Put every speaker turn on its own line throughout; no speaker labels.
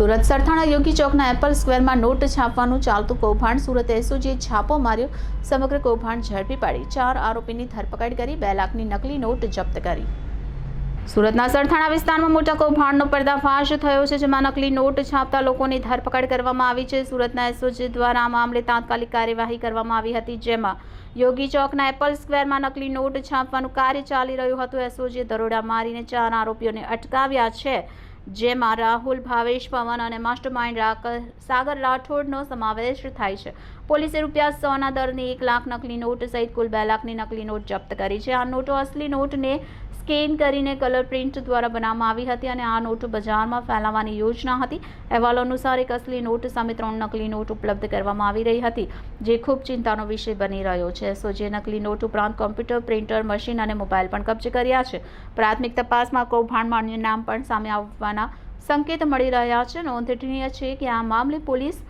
સુરત સરથાણા યોગી ચોકના એપલ સ્ક્વેરમાં નોટ છાપવાનું ચાલતું કૌભાંડ. સુરત એસઓજીએ છાપો માર્યો. સમગ્ર કૌભાંડ ઝડપી પાડી. ચાર આરોપીની ધરપકડ કરી, બે લાખની નકલી નોટ જપ્ત કરી. સુરતના સરથાણા વિસ્તારમાં મોટા કૌભાંડનો પર્દાફાશ થયો છે, જેમાં નકલી નોટ છાપતા લોકોની ધરપકડ કરવામાં આવી છે. સુરતના એસઓજી દ્વારા આ મામલે તાત્કાલિક કાર્યવાહી કરવામાં આવી હતી, જેમાં યોગી ચોકના એપલ સ્ક્વેરમાં નકલી નોટ છાપવાનું કાર્ય ચાલી રહ્યું હતું. એસઓજીએ દરોડા મારીને ચાર આરોપીઓને અટકાવ્યા છે. જેમાં રાહુલ ભાવેશ પવન અને માસ્ટર માઇન્ડ સાગર રાઠોડનો સમાવેશ થાય છે. પોલીસે રૂપિયા સોના દરની એક લાખ નકલી નોટ સહિત કુલ બે લાખની નકલી નોટ જપ્ત કરી છે. આ નોટો અસલી નોટને સ્કેન કરીને કલર પ્રિન્ટ દ્વારા બનાવવામાં આવી હતી અને આ નોટ બજારમાં ફેલાવવાની યોજના હતી. અહેવાલ અનુસાર એક અસલી નોટ સામે ત્રણ નકલી નોટ ઉપલબ્ધ કરવામાં આવી રહી હતી, જે ખૂબ ચિંતાનો વિષય બની રહ્યો છે. સો, જે નકલી નોટ ઉપરાંત કોમ્પ્યુટર, પ્રિન્ટર, મશીન અને મોબાઈલ પણ કબજે કર્યા છે. પ્રાથમિક તપાસમાં કૌભાંડમાં અન્ય નામ પણ સામે આવવાના સંકેત મળી રહ્યા છે. નોંધનીય છે કે આ મામલે પોલીસ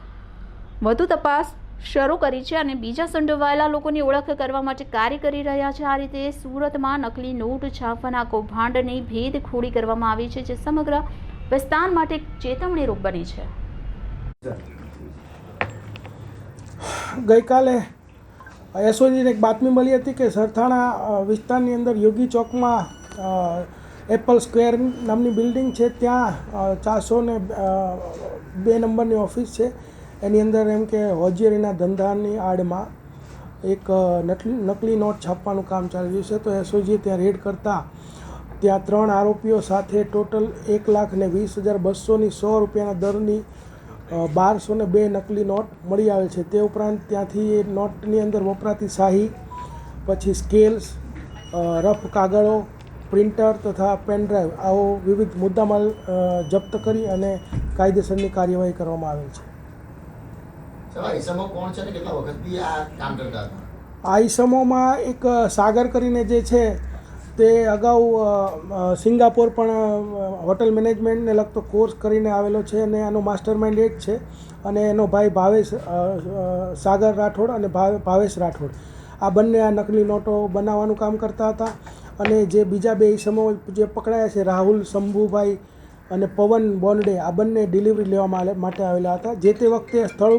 વધુ તપાસ શરૂ કરી છે અને બીજા સંડોવાયેલા લોકોની ઓળખ કરવા માટે કાર્ય કરી રહ્યા છે. આ રીતે સુરતમાં નકલી નોટ છાપવાના કૌભાંડની ભેદ ખોડી કરવામાં આવી છે, જે સમગ્ર વિસ્તાર માટે એક ચેતવણીરૂપ બની છે.
ગઈકાલે એસઓજીને એક બાતમી મળી હતી કે સરથાણા વિસ્તારની અંદર યોગી ચોકમાં એપલ સ્ક્વેર નામની બિલ્ડિંગ છે. ત્યાં ચારસો ને બે નંબરની ઓફિસ છે. એની અંદર એમ કે હોજરીના ધંધાની આડમાં એક નકલી નકલી નોટ છાપવાનું કામ ચાલી રહ્યું છે. તો એસઓજીએ ત્યાં રેડ કરતાં ત્યાં ત્રણ આરોપીઓ સાથે ટોટલ એક લાખ ને વીસ હજાર બસોની સો રૂપિયાના દરની બારસો ને બે નકલી નોટ મળી આવે છે. તે ઉપરાંત ત્યાંથી એ નોટની અંદર વપરાતી શાહી, પછી સ્કેલ્સ રફ કાગળો, પ્રિન્ટર તથા પેનડ્રાઈવ આવો વિવિધ મુદ્દામાલ જપ્ત કરી અને કાયદેસરની કાર્યવાહી કરવામાં આવેલ છે.
ઈસમો આ
આ ઈસમોમાં એક સાગર કરીને જે છે, તે અગાઉ સિંગાપોર પણ હોટલ મેનેજમેન્ટને લગતો કોર્સ કરીને આવેલો છે અને આનો માસ્ટર માઇન્ડ એ જ છે. અને એનો ભાઈ ભાવેશ સાગર રાઠોડ અને ભાવે- ભાવેશ રાઠોડ. આ બંને આ નકલી નોટો બનાવવાનું કામ કરતા હતા. અને જે બીજા બે ઈસમો જે પકડાયા છે, રાહુલ, શંભુભાઈ અને પવન બોન્ડે, આ બંને ડિલિવરી લેવા માટે આવેલા હતા. જે તે વખતે સ્થળ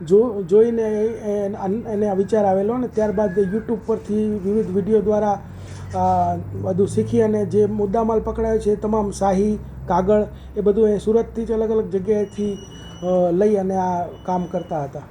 જો જોઈને એને આ વિચાર આવેલો ને ત્યારબાદ યુટ્યુબ પરથી વિવિધ વીડિયો દ્વારા બધું શીખી અને જે મુદ્દામાલ પકડાયો છે તમામ શાહી, કાગળ એ બધું એ સુરતથી જ અલગ અલગ જગ્યાએથી લઈ અને આ કામ કરતા હતા.